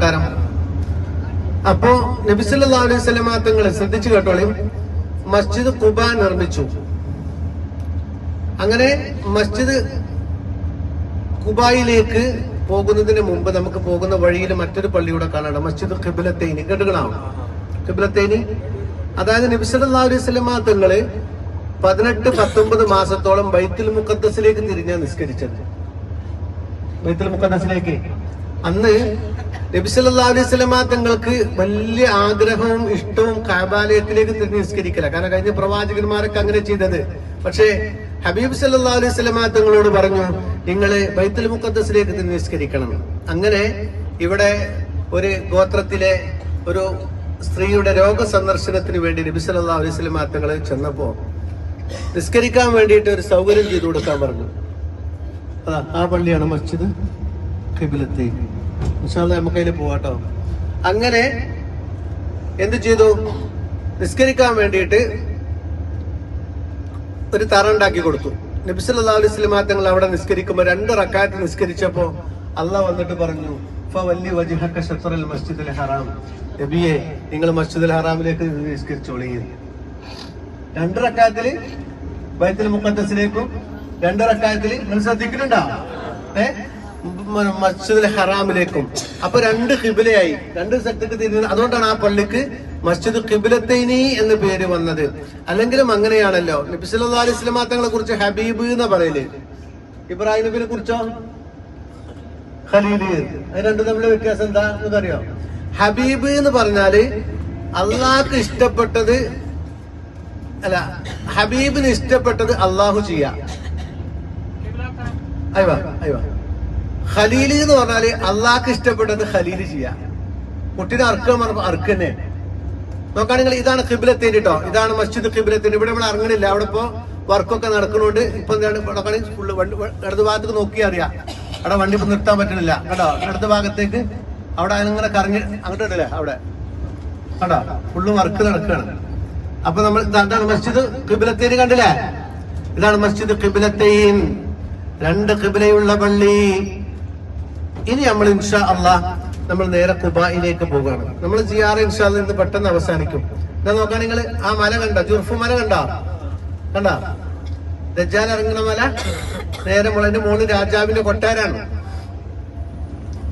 കൊട്ടാരം അപ്പോ നബിസല്ലാ അലൈഹി തങ്ങൾ ശ്രദ്ധിച്ചു കേട്ടോളി. മസ്ജിദ് കുബ നിർമ്മിച്ചു. അങ്ങനെ മസ്ജിദ് കുബായിലേക്ക് പോകുന്നതിന് മുമ്പ് നമുക്ക് പോകുന്ന വഴിയിൽ മറ്റൊരു പള്ളിയുടെ കാണാണ് മസ്ജിദ് ഖിബിലത്തേനി. കേട്ടുകളാണ്? ഖിബിലത്തേനി. അതായത് നബിസല്ലാ അലൈഹി തങ്ങൾ പതിനെട്ട് പത്തൊമ്പത് മാസത്തോളം ബൈത്തുൽ മുക്കദ്സിലേക്ക് തിരിഞ്ഞാ നിസ്കരിച്ചത്. ബൈത്തുൽ മുക്കദ്സിലേക്ക് അന്ന് നബിസല്ലാ അലൈഹി തങ്ങൾക്ക് വലിയ ആഗ്രഹവും ഇഷ്ടവും കാബാലയത്തിലേക്ക് നിസ്കരിക്കില്ല കാരണം കഴിഞ്ഞ പ്രവാചകന്മാരൊക്കെ അങ്ങനെ ചെയ്തത്. പക്ഷേ ഹബീബ് സല്ലാ അലൈഹി സ്വലമ തങ്ങളോട് പറഞ്ഞു നിങ്ങൾ ബൈത്തുൽ മുഖദ്ദസിലേക്ക് തിരിഞ്ഞ് നിസ്കരിക്കണം. അങ്ങനെ ഇവിടെ ഒരു ഗോത്രത്തിലെ ഒരു സ്ത്രീയുടെ രോഗ സന്ദർശനത്തിന് വേണ്ടി നബി സല്ലാ അലൈഹി സ്വലമ തങ്ങൾ ചെന്നപ്പോ നിസ്കരിക്കാൻ വേണ്ടിയിട്ട് ഒരു സൗകര്യം ചെയ്തു കൊടുക്കാൻ പറഞ്ഞു. അതാ ആ പള്ളിയാണ് മസ്ജിദ് ഖിബിലത്തെ. ഇൻഷാല്ല നമുക്ക് അതിൽ പോവാട്ടോ. അങ്ങനെ എന്ത് ചെയ്തു? നിസ്കരിക്കാൻ വേണ്ടിയിട്ട് ഒരു തറ ഉണ്ടാക്കി കൊടുത്തു. നബി സല്ലല്ലാഹു അലൈഹി വസല്ലം തങ്ങൾ അവിടെ നിസ്കരിക്കുമ്പോൾ രണ്ട് റക്കാറ്റ് നിസ്കരിച്ചപ്പോ അള്ളാഹ് വന്നിട്ട് പറഞ്ഞു മസ്ജിദുൽ ഹറാം. നബിയെ നിങ്ങൾ മസ്ജിദുൽ ഹറാമിലേക്ക് നിസ്കരിച്ചോളി. രണ്ട് റക്കാത്തിൽ ബൈത്തുൽ മുക്കത്തസിലേക്കും രണ്ട് റക്കാത്തിൽ നിങ്ങൾ ശ്രദ്ധിക്കുന്നുണ്ടോ? ഏ? മ- മസ്ജിദുൽ ഹറാമിലേക്കും. അപ്പൊ രണ്ട് കിബിലയായി രണ്ട് സ്ഥലത്തേക്ക് തിരിഞ്ഞത് അതുകൊണ്ടാണ് ആ പള്ളിക്ക് മസ്ജിദ് കിബിലത്തൈനി എന്ന് പേര് വന്നത്. അല്ലെങ്കിലും അങ്ങനെയാണല്ലോ. നബി സല്ലല്ലാഹു അലൈഹി തങ്ങളെ കുറിച്ച് ഹബീബ് എന്ന് പറയൽ. ഇബ്രാഹിം നബിനെ കുറിച്ചോ? ഖലീൽ. രണ്ടും തമ്മിലെ വ്യത്യാസം എന്താ? എന്നറിയോ ഹബീബ് എന്ന് പറഞ്ഞാൽ അള്ളാഹ്ക്ക് ഇഷ്ടപ്പെട്ടത് അല്ല ഹബീബിന് ഇഷ്ടപ്പെട്ടത് അള്ളാഹു ചെയ്യാ. അയ്യോ അയ്യോ. ഖലീൽ എന്ന് പറഞ്ഞാൽ അള്ളാഹ്ക്ക് ഇഷ്ടപ്പെട്ടത് ഖലീലി ചെയ്യാ. കുട്ടീനെ അർക്കം പറഞ്ഞപ്പോ അർക്കന്നെ നോക്കുകയാണെങ്കിൽ ഇതാണ് കിബിലത്തേന് കേട്ടോ ഇതാണ് മസ്ജിദ് കിബിലത്തേന് ഇവിടെ നമ്മൾ ഇറങ്ങണില്ല. അവിടെ ഇപ്പോ വർക്കൊക്കെ നടക്കുന്നുണ്ട് ഇപ്പൊ നോക്കുകയാണെങ്കിൽ ഫുള്ള് ഇടത് ഭാഗത്തേക്ക് നോക്കി അറിയാം. അവിടെ വണ്ടി ഇപ്പൊ നിർത്താൻ പറ്റണില്ല. കേട്ടോ ഇടതു ഭാഗത്തേക്ക് അവിടെ അങ്ങനെ കറങ്ങി അങ്ങോട്ട് ഇടല്ലേ? അവിടെ. കേട്ടോ ഫുള്ള് വർക്ക് നടക്കുകയാണ് അപ്പൊ നമ്മൾ എന്താണ് മസ്ജിദ് കിബിലത്തേന് കണ്ടില്ലേ? ഇതാണ് മസ്ജിദ് കിബിലത്തേൻ രണ്ട് കിബിലയുള്ള പള്ളി. ഇനി നമ്മൾ ഇൻഷാ അള്ളാ നമ്മൾ നേരെ കുബായിലേക്ക് പോവുകയാണ്. നമ്മൾ ജിയാർ ഇൻഷാ ഇന്ന് പെട്ടെന്ന് അവസാനിക്കും. എന്താ നോക്കാൻ നിങ്ങൾ ആ മല കണ്ട ജുർഫ് മല കണ്ട? കണ്ട? ദജാൻ ഇറങ്ങുന്ന മല നേരെ മുളന്റെ മൂന്ന് രാജാവിന്റെ കൊട്ടാരാണ്.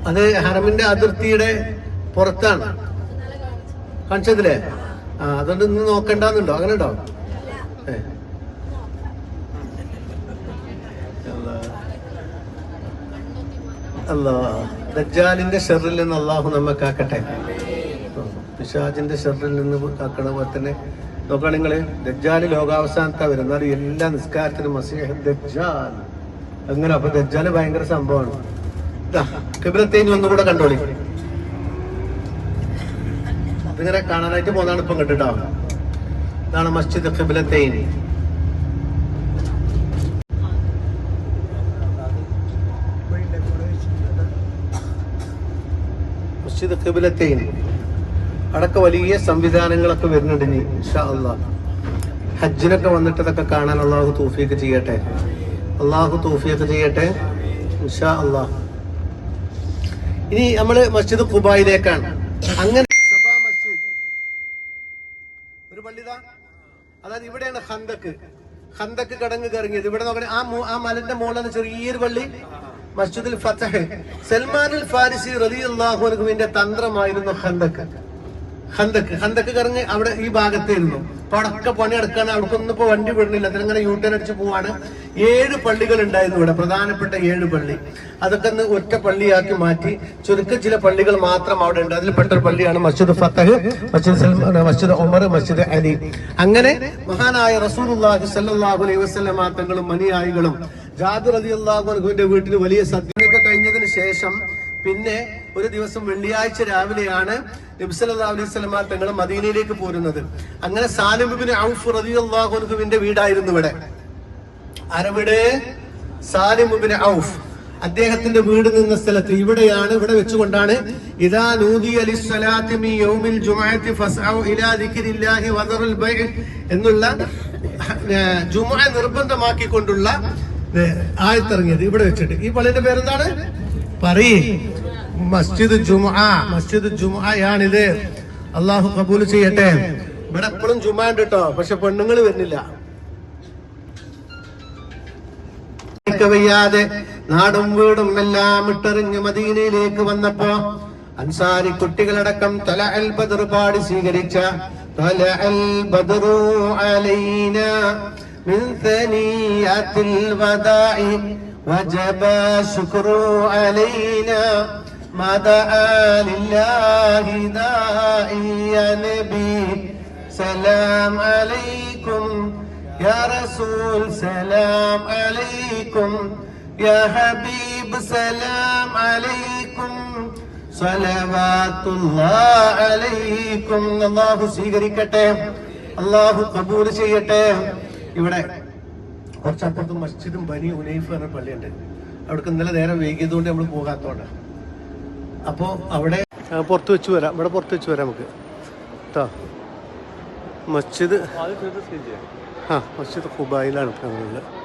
അത് ഹറമിന്റെ അതിർത്തിയുടെ പുറത്താണ്. കാണിച്ചതില്ലേ? ആ അതുകൊണ്ട് ഇന്ന് നോക്കണ്ടെന്നുണ്ടോ? അങ്ങനെ ഉണ്ടോ അല്ലാ ദജ്ജാലിന്റെ ഷെറിൽ നിന്ന് അള്ളാഹു നമ്മെ കാക്കട്ടെ. പിശാജിന്റെ ഷെറിൽ നിന്ന് കാക്കണ പോലെ തന്നെ നോക്കണം നിങ്ങൾ ദജ്ജാൽ ലോകാവസാനത്താ വരുന്നത്. എല്ലാ നിസ്കാരത്തിനും മസീഹ് ദജ്ജാൽ. അങ്ങനെ അപ്പൊ ദജ്ജാൽ ഭയങ്കര സംഭവമാണ്. കിബിലത്തേനി ഒന്നുകൂടെ കണ്ടോളി. ഇതിങ്ങനെ കാണാനായിട്ട് പോന്നാണ് ഇപ്പം കണ്ടിട്ടോ ഇതാണ് മസ്ജിദ് ഖിബിലത്തേനി മസ്ജിദ് ഖിബിലത്തേനി അടക്ക വലിയ സംവിധാനങ്ങളൊക്കെ വരുന്നുണ്ട് ഇനി ഇൻഷാ അള്ളാഹ് ഹജ്ജിനൊക്കെ വന്നിട്ട് ഇതൊക്കെ കാണാൻ അള്ളാഹു തൂഫിയൊക്കെ ചെയ്യട്ടെ. അള്ളാഹു തൂഫിയൊക്കെ ചെയ്യട്ടെ ഇൻഷാ അള്ളാഹ് ഇനി നമ്മൾ മസ്ജിദ് ഖുബായിലേക്കാണ്. അങ്ങനെ മസ്ജിദ്. ഒരു പള്ളിതാ. അതായത് ഇവിടെയാണ് ഹന്തക്ക് ഹന്തക്ക് കടങ്ങ് കറങ്ങിയത്. ഇവിടെ നോക്കണേ ആ ആ മലന്റെ മുകളിലാണ് ചെറിയൊരു പള്ളി. മസ്ജിദുൽ ഫത്തഹ് സൽമാനുൽ ഫാരിസി റളിയല്ലാഹു അള്ളാഹുവിന്റെ തന്ത്രമായിരുന്നു ഹന്തക്ക് ഹന്തക്ക് ഹന്തക്ക് കറങ്ങി അവിടെ ഈ ഭാഗത്തായിരുന്നു. അപ്പൊ പടക്ക പണി എടുക്കാണ് അവിടക്കൊന്നും ഇപ്പൊ വണ്ടി വിടുന്നില്ല. അതിനങ്ങനെ യൂട്ടേൺ അടിച്ച് പോവാണ്. ഏഴ് പള്ളികൾ ഉണ്ടായിരുന്നു ഇവിടെ. പ്രധാനപ്പെട്ട ഏഴ് പള്ളി. അതൊക്കെ ഒന്ന് ഒറ്റ പള്ളിയാക്കി മാറ്റി. ചുരുക്കം ചില പള്ളികൾ മാത്രം അവിടെ ഉണ്ട്. അതിൽപ്പെട്ട ഒരു പള്ളിയാണ് മസ്ജിദ് ഫത്തഹ് മസ്ജിദ് സൽമാൻ മസ്ജിദ് ഉമർ മസ്ജിദ് അലി. അങ്ങനെ മഹാനായ സ്വല്ലല്ലാഹു അലൈഹി വസല്ലമ തങ്ങളും മനിയായികളും ജാബിർ അലി അൻഹുവിന്റെ വീട്ടിൽ വലിയ സദ്യയൊക്കെ കഴിഞ്ഞതിന് ശേഷം പിന്നെ ഒരു ദിവസം വെള്ളിയാഴ്ച രാവിലെയാണ് നബി സല്ലല്ലാഹു അലൈഹി വസല്ലമ തങ്ങൾ മദീനയിലേക്ക് പോരുന്നത്. അങ്ങനെ സാലിം ഇബ്നു ഔഫ് റതി അൻഹുവിന്റെ വീടായിരുന്നു ഇവിടെ. അരവിടെ സാലിമുബിന് ഔഫ്. അദ്ദേഹത്തിന്റെ വീട് നിന്ന സ്ഥലത്ത് ഇവിടെയാണ് ഇവിടെ വെച്ചുകൊണ്ടാണ് ഇദാ നൂദി അലിസ്സലാത്തി മി യൗമിൽ ഇലാ ദിക്രില്ലാഹി വദറുൽ എന്നുള്ള ജുമുഅ നിർബന്ധമാക്കിക്കൊണ്ടുള്ള ആയത്തിറങ്ങിയത് ഇവിടെ വെച്ചിട്ട്. ഈ പള്ളിന്റെ പേരെന്താണ്? പറയേ. മസ്ജിദ് ജുമാ മസ്ജിദ് ജുമാണിത് അള്ളാഹു കബൂൽ ചെയ്യട്ടെ. ഇവിടെ എപ്പോഴും ജുമാ ഉണ്ട് കേട്ടോ പക്ഷെ പെണ്ണുങ്ങൾ വരുന്നില്ല. വയ്യാതെ നാടും വീടും എല്ലാം ഇട്ടെറിഞ്ഞ് മദീനയിലേക്ക് വന്നപ്പോ അൻസാരി കുട്ടികളടക്കം തല അൽ ബദർ പാടി സ്വീകരിച്ച തല അൽ ബദറു അലൈന من ثنيات الوداع وجب الشكر علينا ما دعا لله داعي يا نبي سلام عليكم يا رسول سلام عليكم يا حبيب سلام عليكم صلوات الله عليكم അള്ളാഹു സ്വീകരിക്കട്ടെ അള്ളാഹു കബൂൽ ചെയ്യട്ടെ ഇവിടെ കുറച്ചപ്പുറത്ത് മസ്ജിദും ബനി ഉനൈഫ് എന്ന പള്ളിയുണ്ട്. അവിടേക്ക് ഇന്നലെ നേരം വൈകിയതുകൊണ്ട് നമ്മൾ പോകാത്തോണ്ട്. അപ്പോൾ അവിടെ പുറത്ത് വെച്ച് വരാം. ഇവിടെ പുറത്ത് വെച്ച് വരാം നമുക്ക്. കേട്ടോ മസ്ജിദ് ആ മസ്ജിദ് ഖുബായിലാണ് ഞങ്ങളുള്ളത്